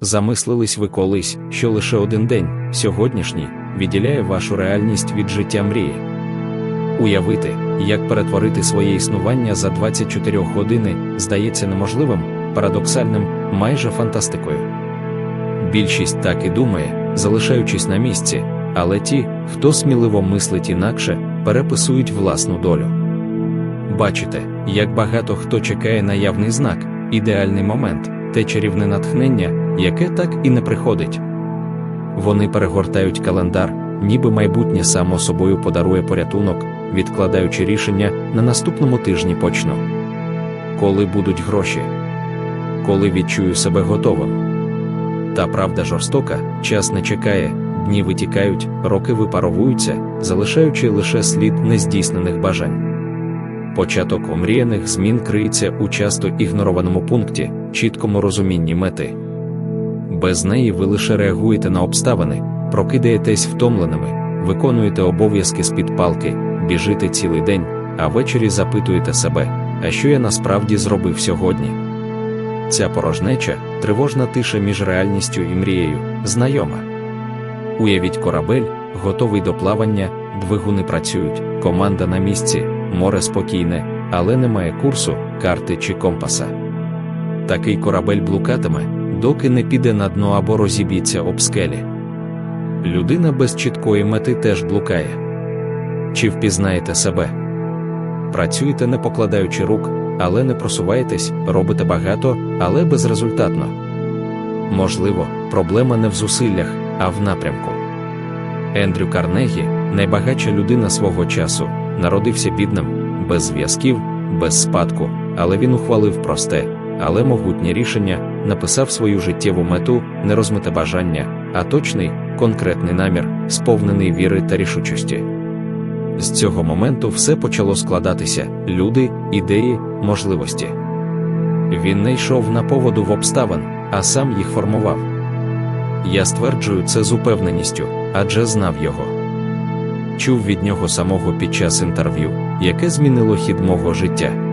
Замислились ви колись, що лише один день, сьогоднішній, відділяє вашу реальність від життя мрії. Уявити, як перетворити своє існування за 24 години, здається неможливим, парадоксальним, майже фантастикою. Більшість так і думає, залишаючись на місці, але ті, хто сміливо мислить інакше, переписують власну долю. Бачите, як багато хто чекає на явний знак, ідеальний момент, те чарівне натхнення, яке так і не приходить. Вони перегортають календар, ніби майбутнє само собою подарує порятунок, відкладаючи рішення на наступному тижні почну. Коли будуть гроші? Коли відчую себе готовим? Та правда жорстока, час не чекає, дні витікають, роки випаровуються, залишаючи лише слід нездійснених бажань. Початок омріяних змін криється у часто ігнорованому пункті, чіткому розумінні мети. Без неї ви лише реагуєте на обставини, прокидаєтесь втомленими, виконуєте обов'язки з-під палки, біжите цілий день, а ввечері запитуєте себе, а що я насправді зробив сьогодні. Ця порожнеча, тривожна тиша між реальністю і мрією, знайома. Уявіть корабель, готовий до плавання, двигуни працюють, команда на місці, море спокійне, але немає курсу, карти чи компаса. Такий корабель блукатиме, доки не піде на дно або розіб'ється об скелі. Людина без чіткої мети теж блукає. Чи впізнаєте себе? Працюєте не покладаючи рук, але не просуваєтесь, робите багато, але безрезультатно. Можливо, проблема не в зусиллях, а в напрямку. Ендрю Карнегі, найбагатша людина свого часу, народився бідним, без зв'язків, без спадку, але він ухвалив просте, але могутнє рішення, написав свою життєву мету, не розмите бажання, а точний, конкретний намір, сповнений віри та рішучості. З цього моменту все почало складатися: люди, ідеї, можливості. Він не йшов на поводу в обставин, а сам їх формував. Я стверджую це з упевненістю, адже знав його. Чув від нього самого під час інтерв'ю, яке змінило хід мого життя.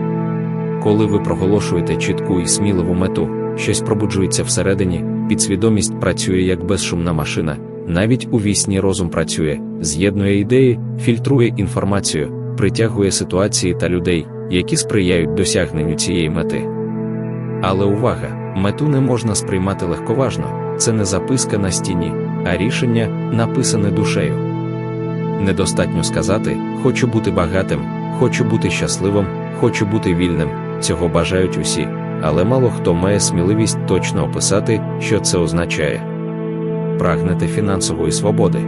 Коли ви проголошуєте чітку і сміливу мету, щось пробуджується всередині, підсвідомість працює як безшумна машина, навіть у вісні розум працює, з'єднує ідеї, фільтрує інформацію, притягує ситуації та людей, які сприяють досягненню цієї мети. Але увага, мету не можна сприймати легковажно, це не записка на стіні, а рішення, написане душею. Недостатньо сказати, хочу бути багатим, хочу бути щасливим, хочу бути вільним, цього бажають усі, але мало хто має сміливість точно описати, що це означає. Прагнете фінансової свободи.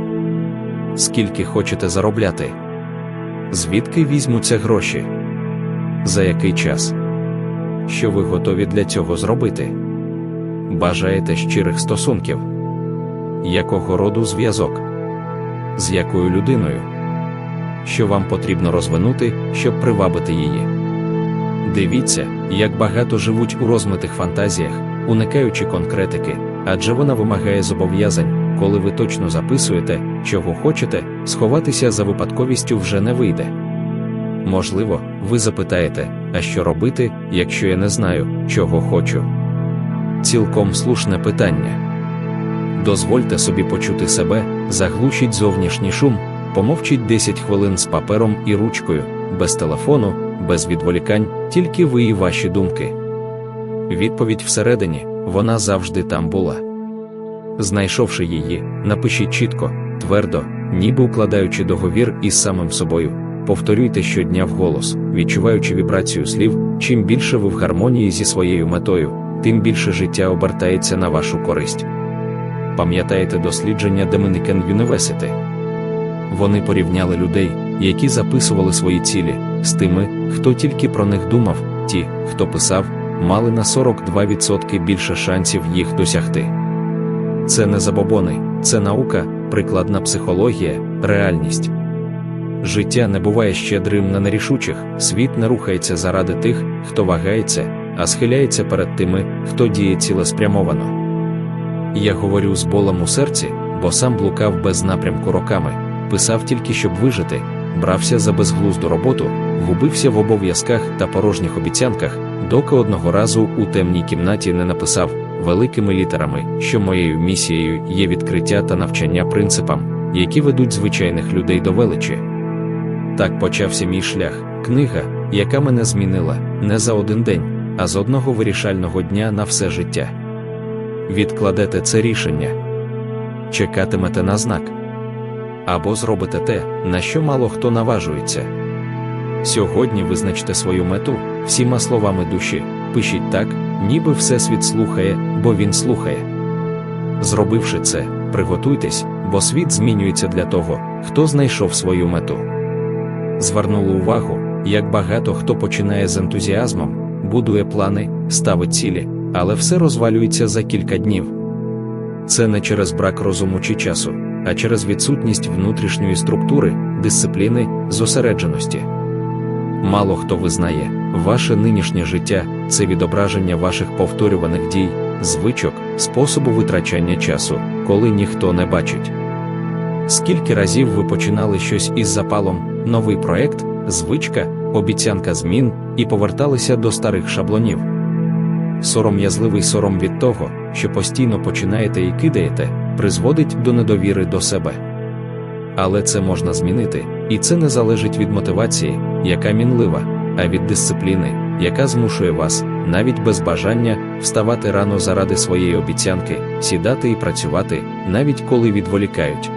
Скільки хочете заробляти? Звідки візьмуться гроші? За який час? Що ви готові для цього зробити? Бажаєте щирих стосунків? Якого роду зв'язок? З якою людиною? Що вам потрібно розвинути, щоб привабити її? Дивіться, як багато живуть у розмитих фантазіях, уникаючи конкретики, адже вона вимагає зобов'язань, коли ви точно записуєте, чого хочете, сховатися за випадковістю вже не вийде. Можливо, ви запитаєте, а що робити, якщо я не знаю, чого хочу? Цілком слушне питання. Дозвольте собі почути себе, заглушіть зовнішній шум, помовчіть 10 хвилин з папером і ручкою, без телефону, без відволікань, тільки ви і ваші думки. Відповідь всередині, вона завжди там була. Знайшовши її, напишіть чітко, твердо, ніби укладаючи договір із самим собою. Повторюйте щодня вголос, відчуваючи вібрацію слів, чим більше ви в гармонії зі своєю метою, тим більше життя обертається на вашу користь. Пам'ятаєте дослідження Dominican University? Вони порівняли людей, які записували свої цілі, з тими, хто тільки про них думав, ті, хто писав, мали на 42% більше шансів їх досягти. Це не забобони, це наука, прикладна психологія, реальність. Життя не буває щедрим на нерішучих, світ не рухається заради тих, хто вагається, а схиляється перед тими, хто діє цілеспрямовано. Я говорю з болем у серці, бо сам блукав без напрямку роками, писав тільки, щоб вижити, брався за безглузду роботу, губився в обов'язках та порожніх обіцянках, доки одного разу у темній кімнаті не написав великими літерами, що моєю місією є відкриття та навчання принципам, які ведуть звичайних людей до величі. Так почався мій шлях, книга, яка мене змінила не за один день, а з одного вирішального дня на все життя. Відкладете це рішення, чекатимете на знак або зробите те, на що мало хто наважується. Сьогодні визначте свою мету всіма словами душі, пишіть так, ніби Всесвіт слухає, бо він слухає. Зробивши це, приготуйтесь, бо світ змінюється для того, хто знайшов свою мету. Звернули увагу, як багато хто починає з ентузіазмом, будує плани, ставить цілі, але все розвалюється за кілька днів. Це не через брак розуму чи часу, а через відсутність внутрішньої структури, дисципліни, зосередженості. Мало хто визнає, ваше нинішнє життя це відображення ваших повторюваних дій, звичок, способу витрачання часу, коли ніхто не бачить. Скільки разів ви починали щось із запалом, новий проект, звичка, обіцянка змін і поверталися до старих шаблонів. Сором'язливий сором від того, що постійно починаєте і кидаєте, призводить до недовіри до себе. Але це можна змінити, і це не залежить від мотивації, яка мінлива, а від дисципліни, яка змушує вас, навіть без бажання, вставати рано заради своєї обіцянки, сідати і працювати, навіть коли відволікають.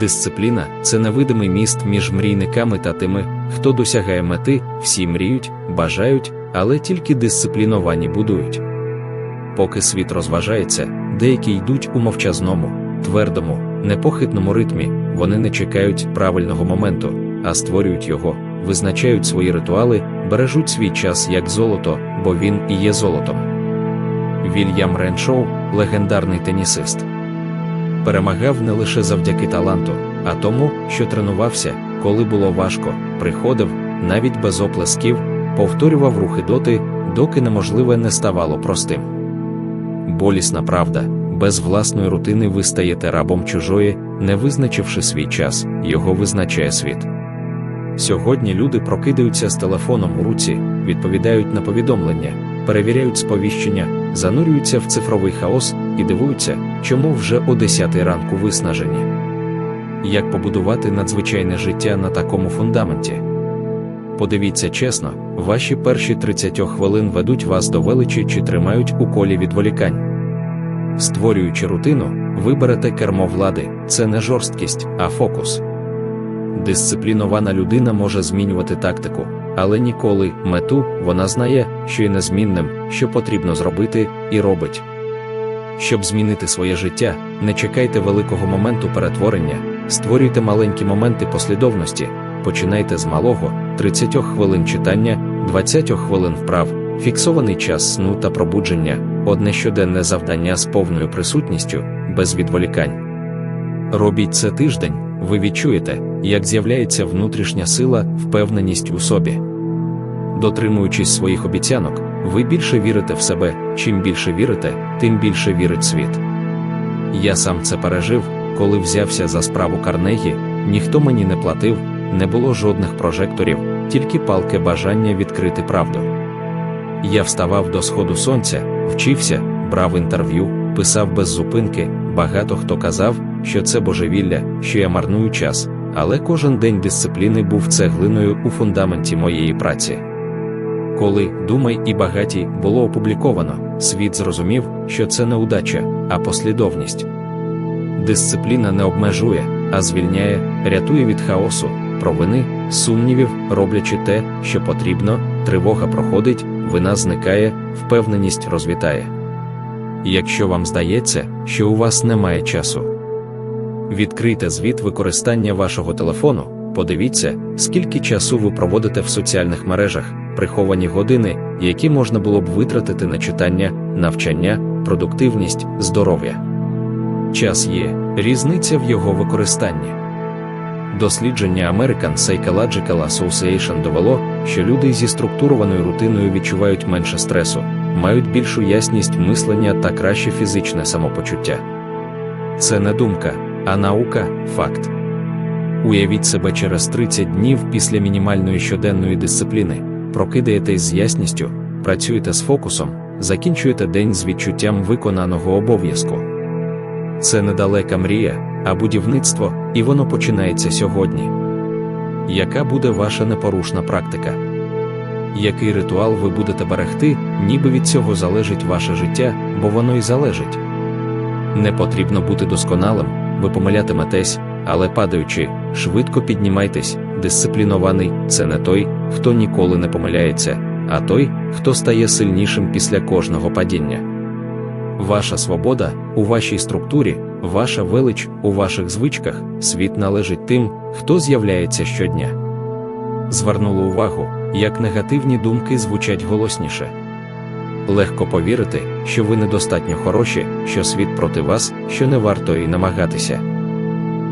Дисципліна це невидимий міст між мрійниками та тими, хто досягає мети, всі мріють, бажають, але тільки дисципліновані будують. Поки світ розважається, деякі йдуть у мовчазному, твердому, непохитному ритмі, вони не чекають правильного моменту, а створюють його, визначають свої ритуали, бережуть свій час як золото, бо він і є золотом. Вільям Реншоу легендарний тенісист. Перемагав не лише завдяки таланту, а тому, що тренувався, коли було важко, приходив, навіть без оплесків, повторював рухи доти, доки неможливе не ставало простим. Болісна правда, без власної рутини ви стаєте рабом чужої, не визначивши свій час, його визначає світ. Сьогодні люди прокидаються з телефоном у руці, відповідають на повідомлення, перевіряють сповіщення, занурюються в цифровий хаос і дивуються, чому вже о 10 ранку виснажені. Як побудувати надзвичайне життя на такому фундаменті? Подивіться чесно, ваші перші 30 хвилин ведуть вас до величі чи тримають у колі відволікань. Створюючи рутину, ви берете кермо влади, це не жорсткість, а фокус. Дисциплінована людина може змінювати тактику, але ніколи мету вона знає, що є незмінним, що потрібно зробити, і робить. Щоб змінити своє життя, не чекайте великого моменту перетворення, створюйте маленькі моменти послідовності, починайте з малого, 30 хвилин читання, 20 хвилин вправ, фіксований час сну та пробудження, одне щоденне завдання з повною присутністю, без відволікань. Робіть це тиждень, ви відчуєте, як з'являється внутрішня сила, впевненість у собі. Дотримуючись своїх обіцянок, ви більше вірите в себе, чим більше вірите, тим більше вірить світ. Я сам це пережив, коли взявся за справу Карнегі, ніхто мені не платив, не було жодних прожекторів, тільки палке бажання відкрити правду. Я вставав до сходу сонця, вчився, брав інтерв'ю, писав без зупинки. Багато хто казав, що це божевілля, що я марную час, але кожен день дисципліни був цеглиною у фундаменті моєї праці. Коли Думай і багаті було опубліковано, світ зрозумів, що це не удача, а послідовність. Дисципліна не обмежує, а звільняє, рятує від хаосу, провини, сумнівів, роблячи те, що потрібно, тривога проходить, вина зникає, впевненість розвітає. Якщо вам здається, що у вас немає часу, відкрийте звіт використання вашого телефону, подивіться, скільки часу ви проводите в соціальних мережах, приховані години, які можна було б витратити на читання, навчання, продуктивність, здоров'я. Час є, різниця в його використанні. Дослідження American Psychological Association довело, що люди зі структурованою рутиною відчувають менше стресу, мають більшу ясність мислення та краще фізичне самопочуття. Це не думка, а наука факт. Уявіть себе через 30 днів після мінімальної щоденної дисципліни, прокидаєтесь з ясністю, працюєте з фокусом, закінчуєте день з відчуттям виконаного обов'язку. Це недалека мрія, а будівництво, і воно починається сьогодні. Яка буде ваша непорушна практика? Який ритуал ви будете берегти, ніби від цього залежить ваше життя, бо воно й залежить. Не потрібно бути досконалим, ви помилятиметесь, але падаючи, швидко піднімайтесь, дисциплінований це не той, хто ніколи не помиляється, а той, хто стає сильнішим після кожного падіння. Ваша свобода у вашій структурі, ваша велич у ваших звичках, світ належить тим, хто з'являється щодня. Звернули увагу, як негативні думки звучать голосніше. Легко повірити, що ви недостатньо хороші, що світ проти вас, що не варто і намагатися.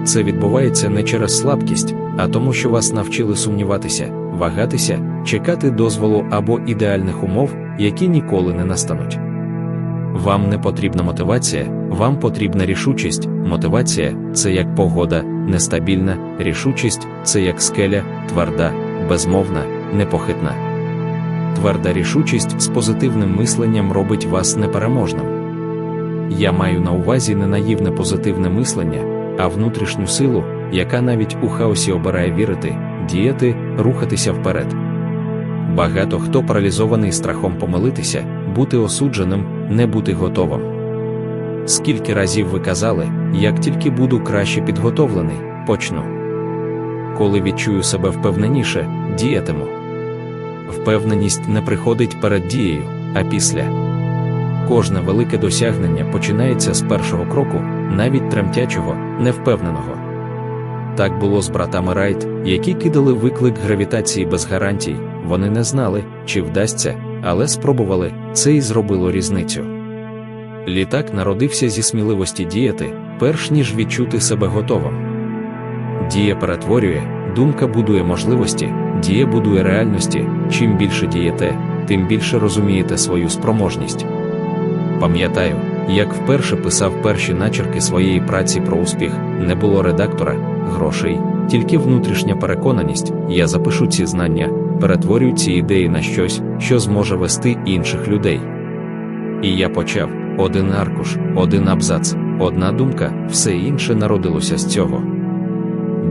Це відбувається не через слабкість, а тому, що вас навчили сумніватися, вагатися, чекати дозволу або ідеальних умов, які ніколи не настануть. Вам не потрібна мотивація, вам потрібна рішучість. Мотивація це як погода, нестабільна, рішучість це як скеля, тверда, безмовна, непохитна. Тверда рішучість з позитивним мисленням робить вас непереможним. Я маю на увазі не наївне позитивне мислення, а внутрішню силу, яка навіть у хаосі обирає вірити, діяти, рухатися вперед. Багато хто паралізований страхом помилитися, бути осудженим, не бути готовим. Скільки разів ви казали, як тільки буду краще підготовлений, почну. Коли відчую себе впевненіше, діятиму. Впевненість не приходить перед дією, а після. Кожне велике досягнення починається з першого кроку, навіть тремтячого, невпевненого. Так було з братами Райт, які кидали виклик гравітації без гарантій, вони не знали, чи вдасться, але спробували, це і зробило різницю. Літак народився зі сміливості діяти, перш ніж відчути себе готовим. Дія перетворює, думка будує можливості, дія будує реальності. Чим більше дієте, тим більше розумієте свою спроможність. Пам'ятаю, як вперше писав перші начерки своєї праці про успіх, не було редактора, грошей, тільки внутрішня переконаність, я запишу ці знання, перетворю ці ідеї на щось, що зможе вести інших людей. І я почав один аркуш, один абзац, одна думка, все інше народилося з цього.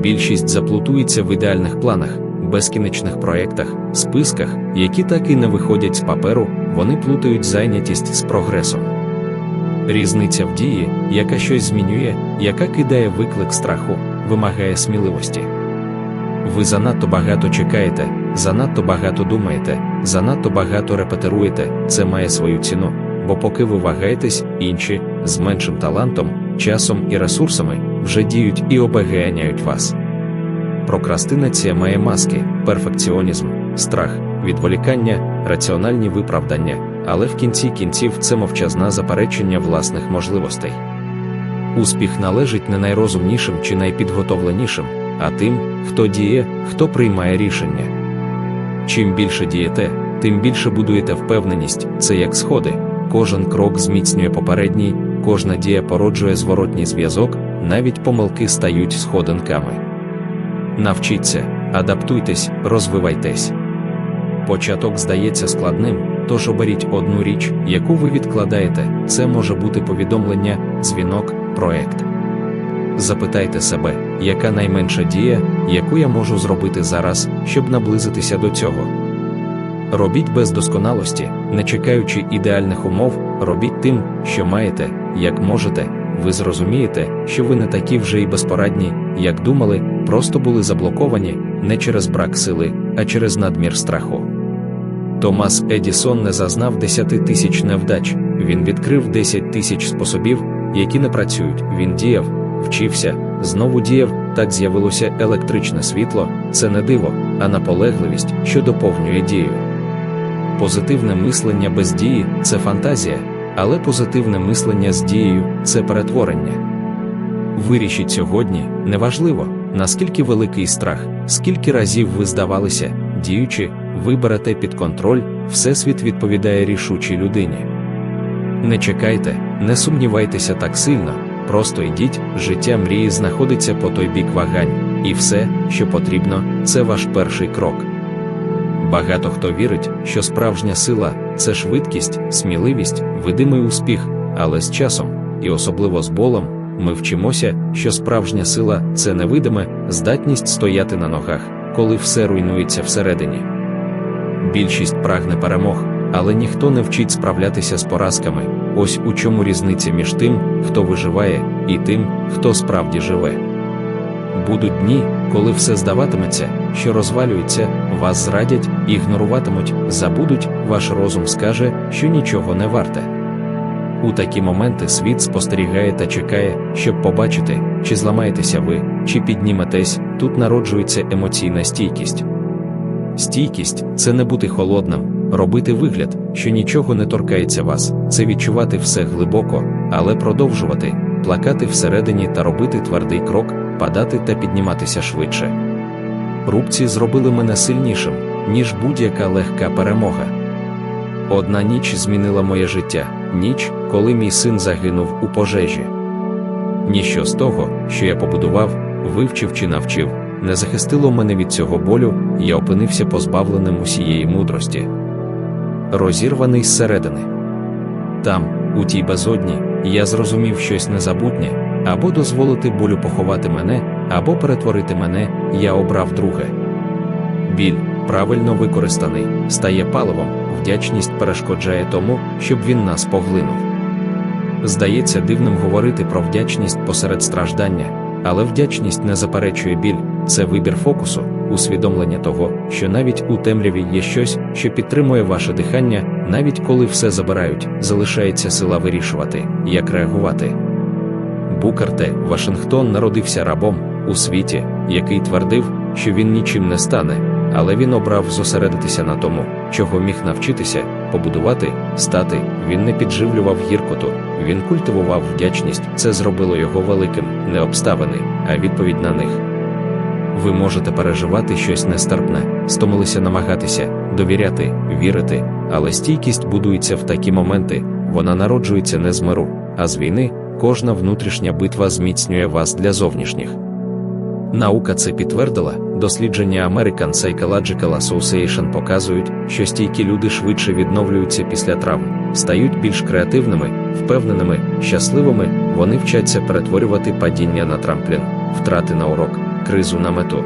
Більшість заплутується в ідеальних планах, безкінечних проєктах, списках, які так і не виходять з паперу, вони плутають зайнятість з прогресом. Різниця в дії, яка щось змінює, яка кидає виклик страху, вимагає сміливості. Ви занадто багато чекаєте, занадто багато думаєте, занадто багато репетируєте, це має свою ціну, бо поки ви вагаєтесь, інші, з меншим талантом, часом і ресурсами, вже діють і обеганяють вас. Прокрастинація має маски, перфекціонізм, страх, відволікання, раціональні виправдання, але в кінці кінців це мовчазна заперечення власних можливостей. Успіх належить не найрозумнішим чи найпідготовленішим, а тим, хто діє, хто приймає рішення. Чим більше дієте, тим більше будуєте впевненість, це як сходи, кожен крок зміцнює попередній, кожна дія породжує зворотній зв'язок, навіть помилки стають сходинками. Навчіться, адаптуйтесь, розвивайтесь. Початок здається складним, тож оберіть одну річ, яку ви відкладаєте, це може бути повідомлення, дзвінок, проект. Запитайте себе, яка найменша дія, яку я можу зробити зараз, щоб наблизитися до цього. Робіть без досконалості, не чекаючи ідеальних умов, робіть тим, що маєте, як можете, ви зрозумієте, що ви не такі вже й безпорадні, як думали, просто були заблоковані не через брак сили, а через надмір страху. Томас Едісон не зазнав 10 тисяч невдач, він відкрив 10 тисяч способів, які не працюють. Він діяв, вчився, знову діяв, так з'явилося електричне світло, це не диво, а наполегливість, що доповнює дію. Позитивне мислення без дії це фантазія, але позитивне мислення з дією це перетворення. Вирішіть сьогодні, неважливо, наскільки великий страх, скільки разів ви здавалися, діючи, ви берете під контроль, Всесвіт відповідає рішучій людині. Не чекайте, не сумнівайтеся так сильно, просто йдіть, життя мрії знаходиться по той бік вагань, і все, що потрібно, це ваш перший крок. Багато хто вірить, що справжня сила це швидкість, сміливість, видимий успіх, але з часом, і особливо з болем, ми вчимося, що справжня сила це невидиме здатність стояти на ногах, коли все руйнується всередині. Більшість прагне перемог, але ніхто не вчить справлятися з поразками. Ось у чому різниця між тим, хто виживає, і тим, хто справді живе. Будуть дні, коли все здаватиметься, що розвалюється, вас зрадять, ігноруватимуть, забудуть, ваш розум скаже, що нічого не варте. У такі моменти світ спостерігає та чекає, щоб побачити, чи зламаєтеся ви, чи підніметесь, тут народжується емоційна стійкість. Стійкість це не бути холодним, робити вигляд, що нічого не торкається вас, це відчувати все глибоко, але продовжувати, плакати всередині та робити твердий крок, падати та підніматися швидше. Рубці зробили мене сильнішим, ніж будь-яка легка перемога. Одна ніч змінила моє життя, ніч, коли мій син загинув у пожежі. Ніщо з того, що я побудував, вивчив чи навчив, не захистило мене від цього болю, я опинився позбавленим усієї мудрості. Розірваний зсередини. Там, у тій безодні, я зрозумів щось незабутнє, або дозволити болю поховати мене, або перетворити мене, я обрав друге. Біль, правильно використаний, стає паливом, вдячність перешкоджає тому, щоб він нас поглинув. Здається дивним говорити про вдячність посеред страждання, але вдячність не заперечує біль, це вибір фокусу, усвідомлення того, що навіть у темряві є щось, що підтримує ваше дихання, навіть коли все забирають, залишається сила вирішувати, як реагувати. Букер Т. Вашингтон народився рабом у світі, який твердив, що він нічим не стане, але він обрав зосередитися на тому, чого міг навчитися, побудувати, стати. Він не підживлював гіркоту, він культивував вдячність. Це зробило його великим, не обставини, а відповідь на них. Ви можете переживати щось нестерпне, стомилися намагатися, довіряти, вірити, але стійкість будується в такі моменти, вона народжується не з миру, а з війни. Кожна внутрішня битва зміцнює вас для зовнішніх. Наука це підтвердила, дослідження American Psychological Association показують, що стійкі люди швидше відновлюються після травм, стають більш креативними, впевненими, щасливими, вони вчаться перетворювати падіння на трамплін, втрати на урок, кризу на мету.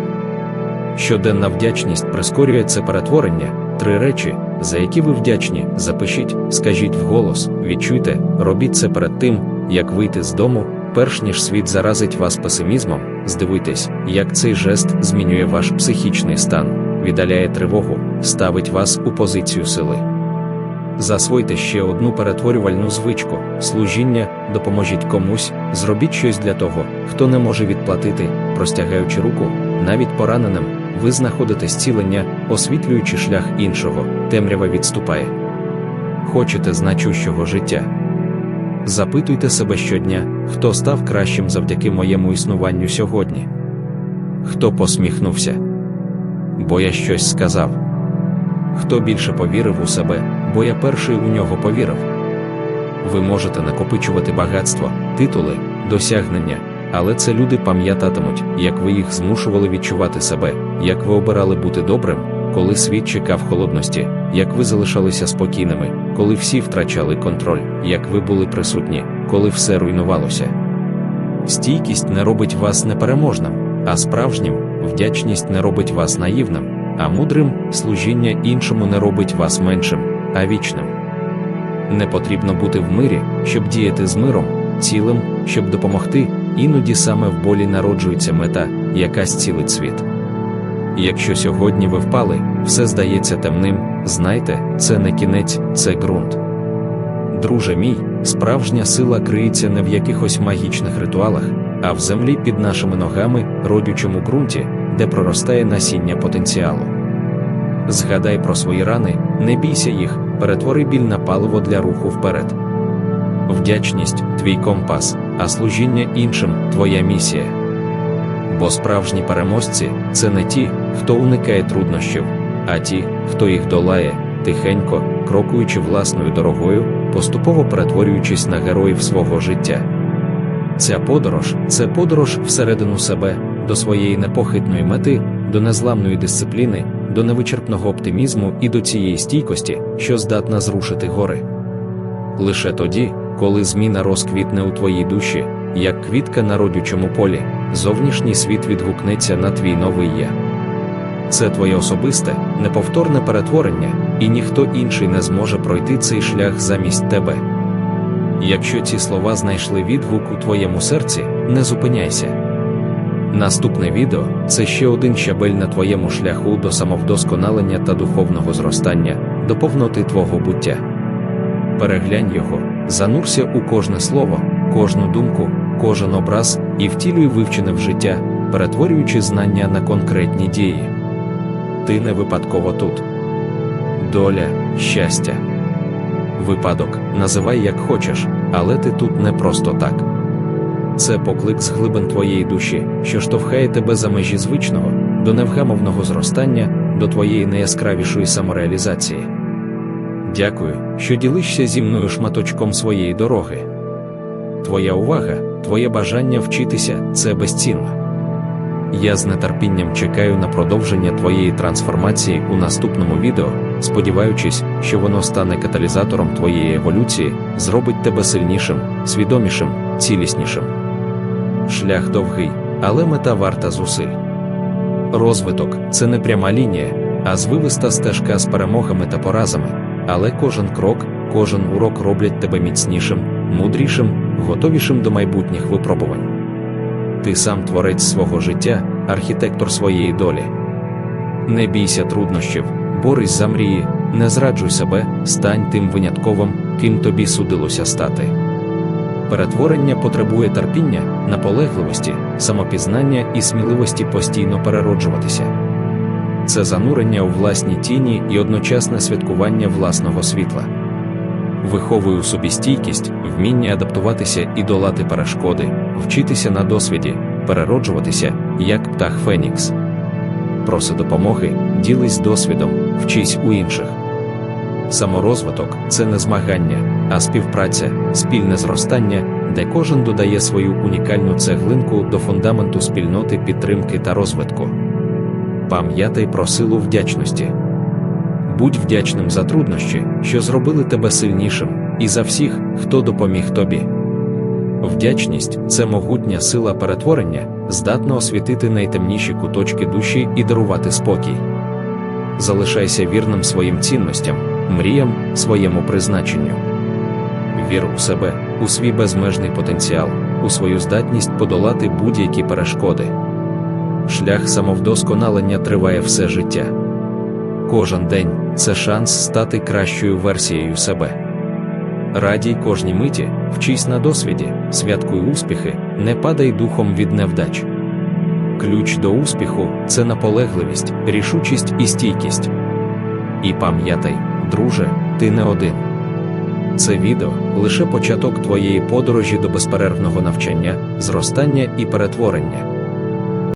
Щоденна вдячність прискорює це перетворення, три речі, за які ви вдячні, запишіть, скажіть вголос, відчуйте, робіть це перед тим, як вийти з дому, перш ніж світ заразить вас песимізмом, здивуйтесь, як цей жест змінює ваш психічний стан, віддаляє тривогу, ставить вас у позицію сили. Засвойте ще одну перетворювальну звичку, служіння, допоможіть комусь, зробіть щось для того, хто не може відплатити, простягаючи руку, навіть пораненим, ви знаходите зцілення, освітлюючи шлях іншого, темрява відступає. Хочете значущого життя. Запитуйте себе щодня, хто став кращим завдяки моєму існуванню сьогодні. Хто посміхнувся? Бо я щось сказав. Хто більше повірив у себе, бо я перший у нього повірив. Ви можете накопичувати багатство, титули, досягнення, але це люди пам'ятатимуть, як ви їх змушували відчувати себе, як ви обирали бути добрим, коли світ чекав холодності, як ви залишалися спокійними, коли всі втрачали контроль, як ви були присутні, коли все руйнувалося. Стійкість не робить вас непереможним, а справжнім вдячність не робить вас наївним, а мудрим служіння іншому не робить вас меншим, а вічним. Не потрібно бути в мирі, щоб діяти з миром, цілим, щоб допомогти, іноді саме в болі народжується мета, яка зцілить світ. Якщо сьогодні ви впали, все здається темним, знайте, це не кінець, це ґрунт. Друже мій, справжня сила криється не в якихось магічних ритуалах, а в землі під нашими ногами, родючому ґрунті, де проростає насіння потенціалу. Згадай про свої рани, не бійся їх, перетвори біль на паливо для руху вперед. Вдячність твій компас, а служіння іншим твоя місія. Бо справжні переможці це не ті, хто уникає труднощів, а ті, хто їх долає, тихенько, крокуючи власною дорогою, поступово перетворюючись на героїв свого життя. Ця подорож це подорож всередину себе, до своєї непохитної мети, до незламної дисципліни, до невичерпного оптимізму і до цієї стійкості, що здатна зрушити гори. Лише тоді, коли зміна розквітне у твоїй душі, як квітка на родючому полі, зовнішній світ відгукнеться на твій новий я. Це твоє особисте, неповторне перетворення, і ніхто інший не зможе пройти цей шлях замість тебе. Якщо ці слова знайшли відгук у твоєму серці, не зупиняйся. Наступне відео це ще один щабель на твоєму шляху до самовдосконалення та духовного зростання, до повноти твого буття. Переглянь його, занурся у кожне слово, кожну думку, кожен образ і втілюй вивчене в життя, перетворюючи знання на конкретні дії. Ти не випадково тут. Доля, щастя. Випадок, називай як хочеш, але ти тут не просто так. Це поклик з глибин твоєї душі, що штовхає тебе за межі звичного, до невгамовного зростання, до твоєї найяскравішої самореалізації. Дякую, що ділишся зі мною шматочком своєї дороги. Твоя увага, твоє бажання вчитися це безцінно. Я з нетерпінням чекаю на продовження твоєї трансформації у наступному відео, сподіваючись, що воно стане каталізатором твоєї еволюції, зробить тебе сильнішим, свідомішим, ціліснішим. Шлях довгий, але мета варта зусиль. Розвиток це не пряма лінія, а звивиста стежка з перемогами та поразами, але кожен крок, кожен урок роблять тебе міцнішим, мудрішим, готовішим до майбутніх випробувань. Ти сам творець свого життя, архітектор своєї долі. Не бійся труднощів, борись за мрії, не зраджуй себе, стань тим винятковим, ким тобі судилося стати. Перетворення потребує терпіння, наполегливості, самопізнання і сміливості постійно перероджуватися. Це занурення у власні тіні і одночасне святкування власного світла. Виховуй у собі стійкість, вміння адаптуватися і долати перешкоди, вчитися на досвіді, перероджуватися, як птах Фенікс. Проси допомоги, ділись досвідом, вчись у інших. Саморозвиток це не змагання, а співпраця, спільне зростання, де кожен додає свою унікальну цеглинку до фундаменту спільноти підтримки та розвитку. Пам'ятай про силу вдячності. Будь вдячним за труднощі, що зробили тебе сильнішим, і за всіх, хто допоміг тобі. Вдячність це могутня сила перетворення, здатна освітити найтемніші куточки душі і дарувати спокій. Залишайся вірним своїм цінностям, мріям, своєму призначенню. Вір у себе, у свій безмежний потенціал, у свою здатність подолати будь-які перешкоди. Шлях самовдосконалення триває все життя. Кожен день це шанс стати кращою версією себе. Радій кожній миті, вчись на досвіді, святкуй успіхи, не падай духом від невдач. Ключ до успіху це наполегливість, рішучість і стійкість. І пам'ятай, друже, ти не один. Це відео лише початок твоєї подорожі до безперервного навчання, зростання і перетворення.